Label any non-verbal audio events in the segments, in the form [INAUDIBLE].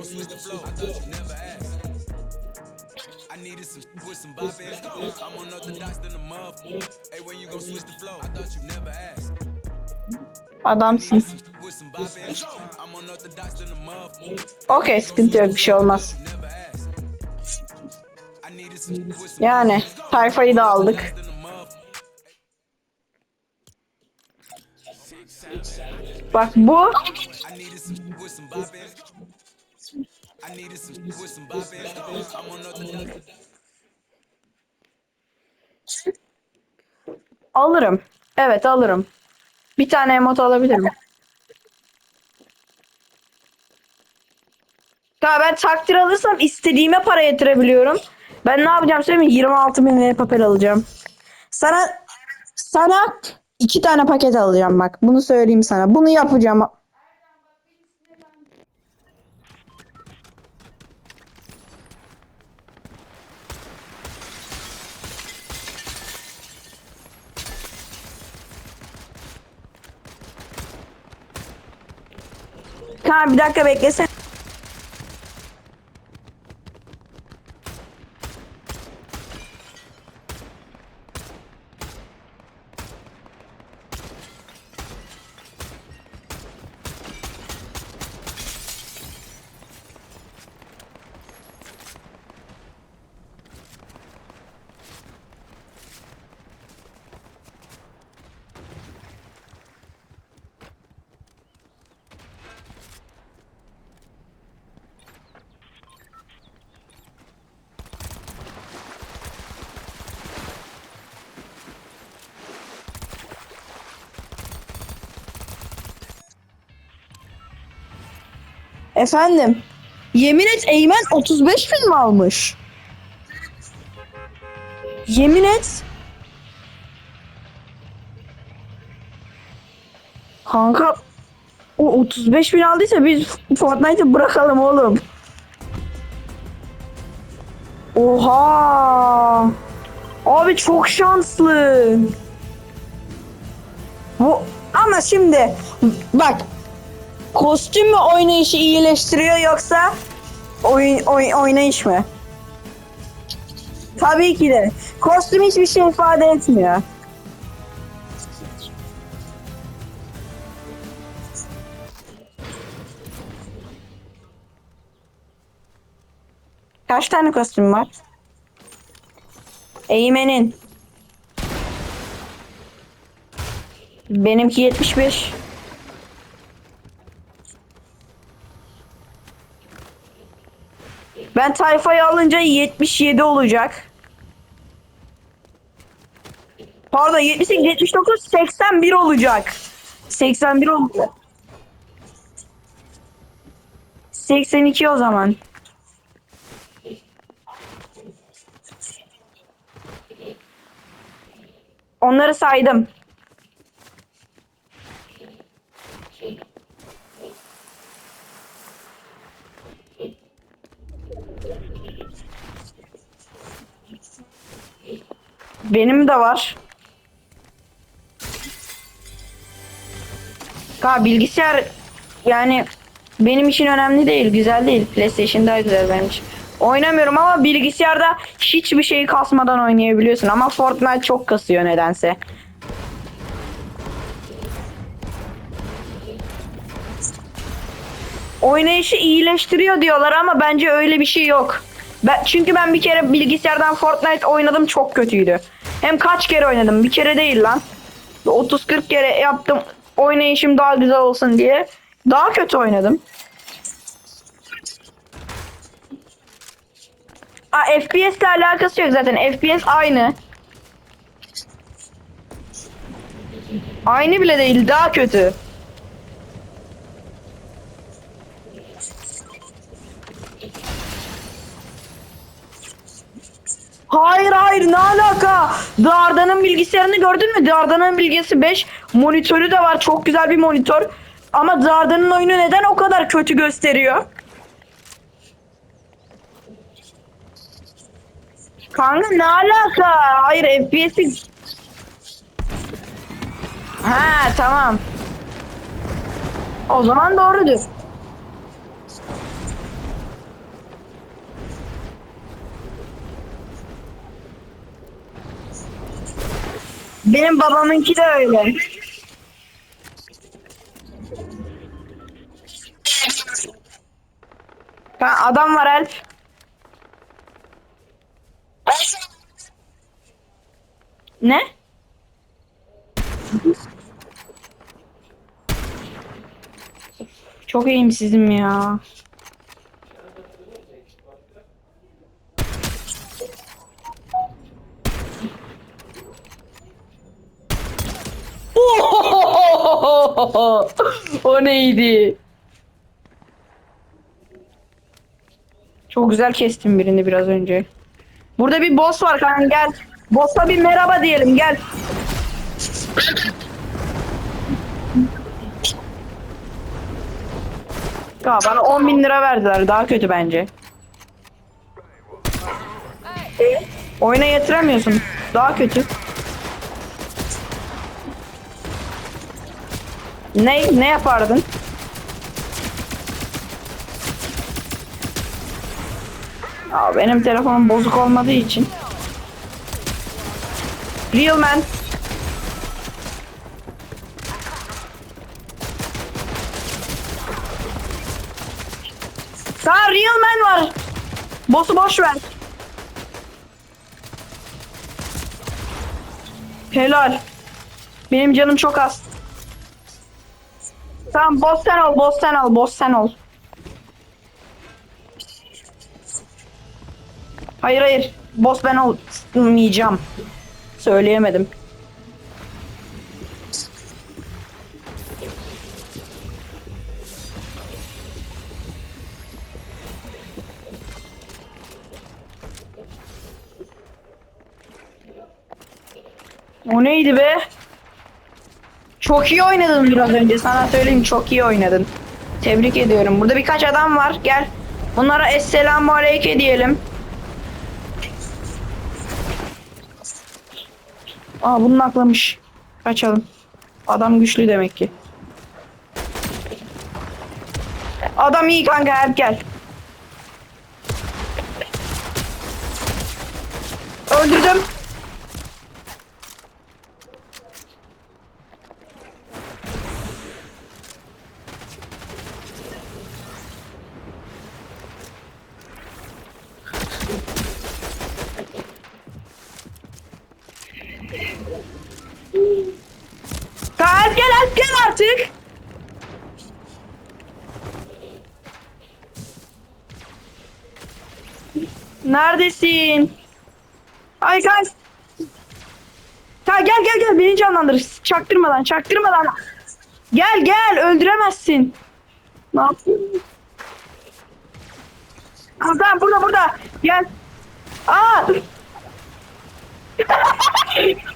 gon' switch the flow? I thought you never asked. I needed some with some bop in. I'm unorthodox than a motherfucker. Hey, when you gon' switch the flow? I thought you never asked. Adamsın. Okey sıkıntı yok bir şey olmaz. Yani tayfayı da aldık. Bak bu I needed some with some bop bop in. I'm unorthodox. alırım. Evet alırım. Bir tane emot alabilirim. Ya ben takdir alırsam istediğime para yatırabiliyorum. Ben ne yapacağım söyleyeyim mi? 26 bin lira papel alacağım. Sana sana iki tane paket alacağım bak. Bunu söyleyeyim sana. Bunu yapacağım. Kaan bir dakika beklesene. Efendim. Yemin et Eymen 35 bin mi almış? Yemin et. Kanka o 35 bin aldıysa biz Fortnite'ı bırakalım oğlum. Oha. Abi çok şanslı. Bu ama şimdi bak kostüm mü oynayışı iyileştiriyor yoksa oyun, oy, oynayış mı? Tabii ki de. Kostüm hiçbir şey ifade etmiyor. Kaç tane kostüm var? Eymen'in. Benimki 75. Ben tayfayı alınca 77 olacak. Pardon 78, 79, 81 olacak. 81 olacak. 82 o zaman. Onları saydım. Benim de var. Ha bilgisayar yani benim için önemli değil, güzel değil. PlayStation daha güzel benim için. Oynamıyorum ama bilgisayarda hiçbir şeyi kasmadan oynayabiliyorsun ama Fortnite çok kasıyor nedense. Oynayışı iyileştiriyor diyorlar ama bence öyle bir şey yok. Ben, çünkü ben bir kere bilgisayardan Fortnite oynadım çok kötüydü. Hem kaç kere oynadım bir kere değil lan. 30-40 kere yaptım oynayışım daha güzel olsun diye. Daha kötü oynadım. Aa, FPS ile alakası yok zaten. FPS aynı. Aynı bile değil daha kötü. Hayır hayır ne alaka? Darda'nın bilgisayarını gördün mü? Darda'nın bilgisi 5 monitörü de var. Çok güzel bir monitör. Ama Darda'nın oyunu neden o kadar kötü gösteriyor? Kanka ne alaka? Hayır FPS'i... Ha tamam. O zaman doğrudur. Benim babamınki de öyle. Ha, adam var Alp. Ne? Çok iyiyim ya. [LAUGHS] o neydi? Çok güzel kestim birini biraz önce. Burada bir boss var kanka gel. Boss'a bir merhaba diyelim gel. Ya bana 10 bin lira verdiler daha kötü bence. Oyuna yatıramıyorsun. Daha kötü. Ne ne yapardın? Aa, benim telefonum bozuk olmadığı için. Real man. Daha real man var. Boss'u boş ver. Helal. Benim canım çok az. Tamam boss sen ol, boss sen ol, boss sen ol. Hayır hayır. Boss ben olmayacağım. Söyleyemedim. O neydi be? Çok iyi oynadın biraz önce. Sana söyleyeyim çok iyi oynadın. Tebrik ediyorum. Burada birkaç adam var. Gel. Onlara Esselamu Aleyke diyelim. Aa bunu aklamış. Kaçalım. Adam güçlü demek ki. Adam iyi kanka hep gel. Öldürdüm. Alp gel Alp gel artık. Neredesin? Ay kanka. Ha gel gel gel beni canlandır. Çaktırmadan çaktırmadan. Gel gel öldüremezsin. Ne yapıyorsun? Tamam burada burada. Gel. Aa. [LAUGHS]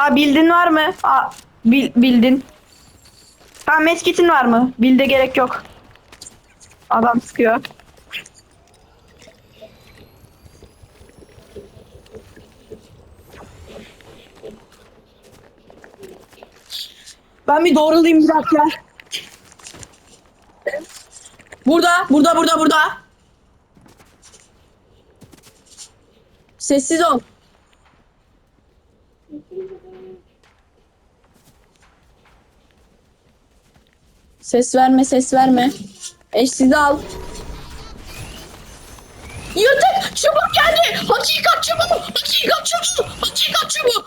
Ha bildin var mı? Ha bil, bildin. Ha meskitin var mı? Bilde gerek yok. Adam sıkıyor. Ben bir doğrulayayım bir dakika. Burada, burada, burada, burada. Sessiz ol. Ses verme, ses verme. Eşsizi al. Yırtık çubuk geldi. Hakikat çubuğu. Hakikat çubuğu. Hakikat çubuğu.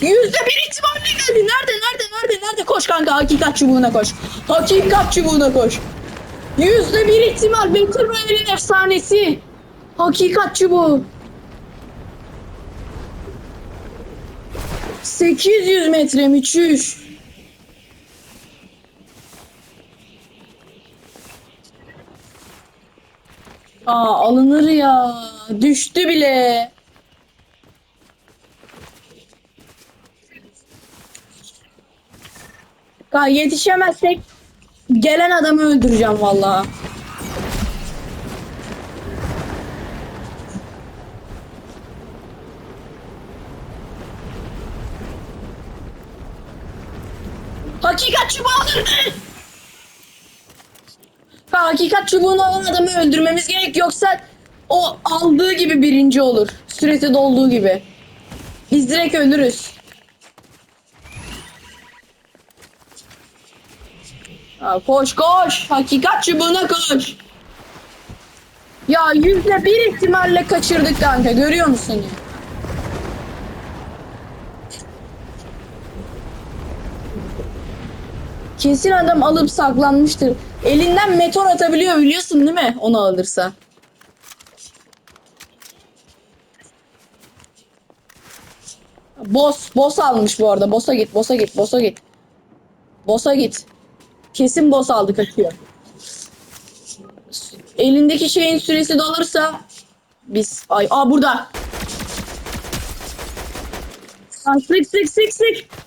Yüzde bir ihtimalle geldi. Nerede, nerede, nerede, nerede? Koş kanka hakikat çubuğuna koş. Hakikat çubuğuna koş. Yüzde bir ihtimal Battle Royale'in efsanesi. Hakikat çubuğu. 800 metre müthiş. Aa alınır ya. Düştü bile. Ya yetişemezsek gelen adamı öldüreceğim vallahi. Hakikatçi baldırdı. Ha, hakikat çubuğunu alan adamı öldürmemiz gerek yoksa o aldığı gibi birinci olur. Süresi dolduğu gibi. Biz direkt ölürüz. Ha, koş koş. Hakikat çubuğuna koş. Ya yüzde bir ihtimalle kaçırdık kanka. Görüyor musun ya? Kesin adam alıp saklanmıştır. Elinden meteor atabiliyor biliyorsun değil mi? Onu alırsa. Boss, boss almış bu arada. Boss'a git, boss'a git, boss'a git. Boss'a git. Kesin boss aldı kaçıyor. Elindeki şeyin süresi dolursa biz ay aa burada. Lan sık sık sık sık.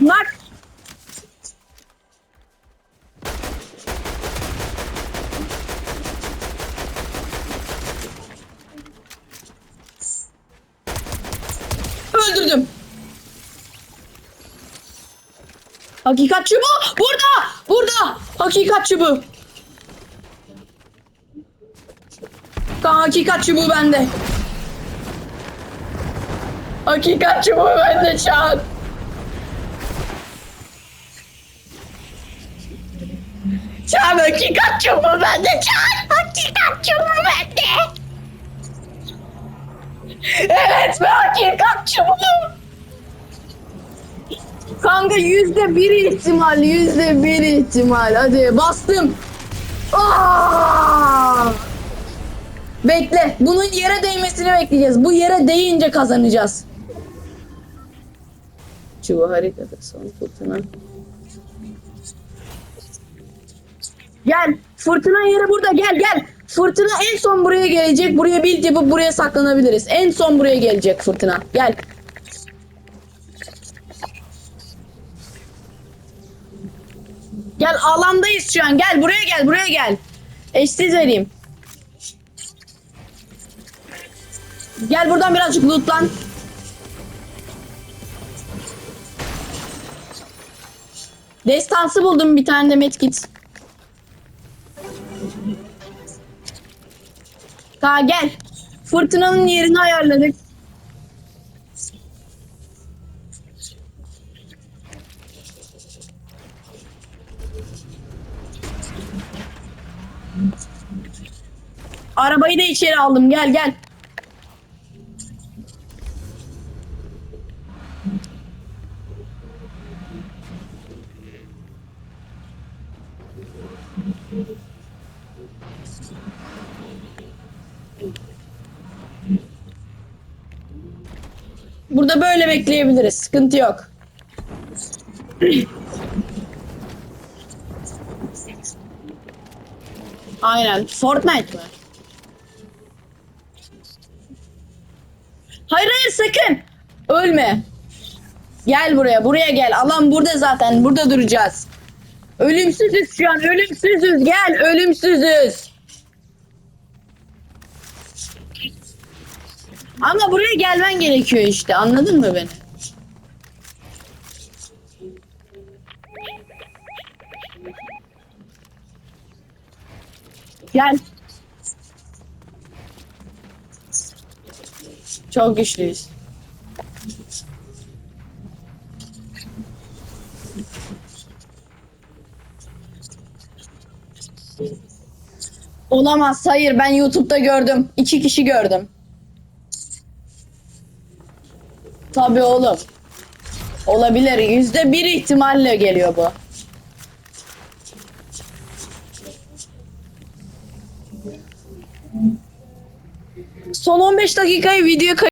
Bak. Öldürdüm. Hakikat çubuğu burada. Burada. Hakikat çubuğu. Kan hakikat çubuğu bende. Hakikat çubuğu bende Çağat. Çağat hakikat çubuğu bende Çağat. Hakikat çubuğu bende. Evet be hakikat çubuğu. Kanka yüzde bir ihtimal, yüzde bir ihtimal. Hadi bastım. Aa! Bekle. Bunun yere değmesini bekleyeceğiz. Bu yere değince kazanacağız. Çubuğu haritada son fırtına. Gel. Fırtına yeri burada. Gel gel. Fırtına en son buraya gelecek. Buraya build yapıp buraya saklanabiliriz. En son buraya gelecek fırtına. Gel. Gel alandayız şu an. Gel buraya gel buraya gel. Eşsiz vereyim. Gel buradan birazcık lootlan. Destansı buldum bir tane de medkit. Ta gel. Fırtınanın yerini ayarladık. Arabayı da içeri aldım. Gel gel. Burada böyle bekleyebiliriz. Sıkıntı yok. Aynen. Fortnite mı? Hayır hayır sakın. Ölme. Gel buraya. Buraya gel. Alan burada zaten. Burada duracağız. Ölümsüzüz şu an. Ölümsüzüz. Gel. Ölümsüzüz. Ama buraya gelmen gerekiyor işte. Anladın mı beni? Gel. Çok güçlüyüz. Olamaz. Hayır ben YouTube'da gördüm. İki kişi gördüm. Tabii oğlum. Olabilir. Yüzde bir ihtimalle geliyor bu. Son 15 dakikayı video kay-